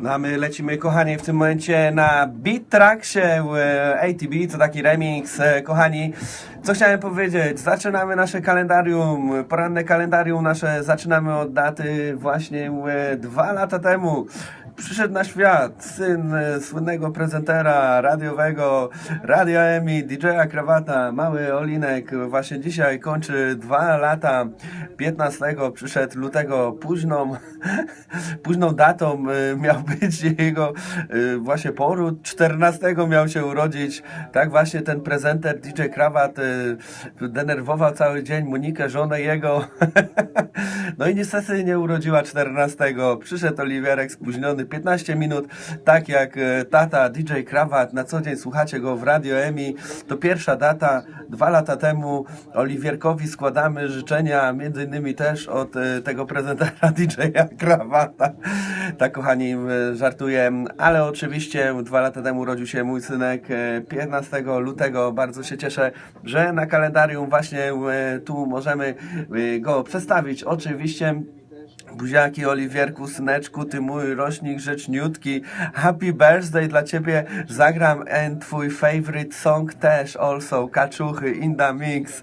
No a my lecimy, kochani, w tym momencie na Beat Tracksie e, ATB, to taki remix, e, kochani. Co chciałem powiedzieć? Zaczynamy nasze kalendarium, poranne kalendarium nasze zaczynamy od daty właśnie dwa lata temu. Przyszedł na świat syn słynnego prezentera radiowego, Radia Emi, DJ-a Krawata, mały Olinek, właśnie dzisiaj kończy dwa lata. 15 przyszedł lutego późną, późną datą e, miał być jego e, właśnie poród. 14 miał się urodzić. Tak właśnie ten prezenter DJ Krawat e, denerwował cały dzień Monikę, żonę jego. No i niestety nie urodziła 14. Przyszedł Oliwierek spóźniony 15 minut, tak jak e, tata DJ Krawat. Na co dzień słuchacie go w Radio Emi. To pierwsza data, dwa lata temu Oliwierkowi składamy życzenia, między innymi też od e, tego prezentera DJ-a Krawata. Tak kochani, e, żartuję, ale oczywiście dwa lata temu urodził się mój synek e, 15 lutego. Bardzo się cieszę, że na kalendarium właśnie e, tu możemy e, go przedstawić. Oczywiście Buziaki, Oliwierku, syneczku, ty mój rocznik rzeczniutki. Happy birthday dla ciebie. Zagram and twój favorite song też also. Kaczuchy, in the mix.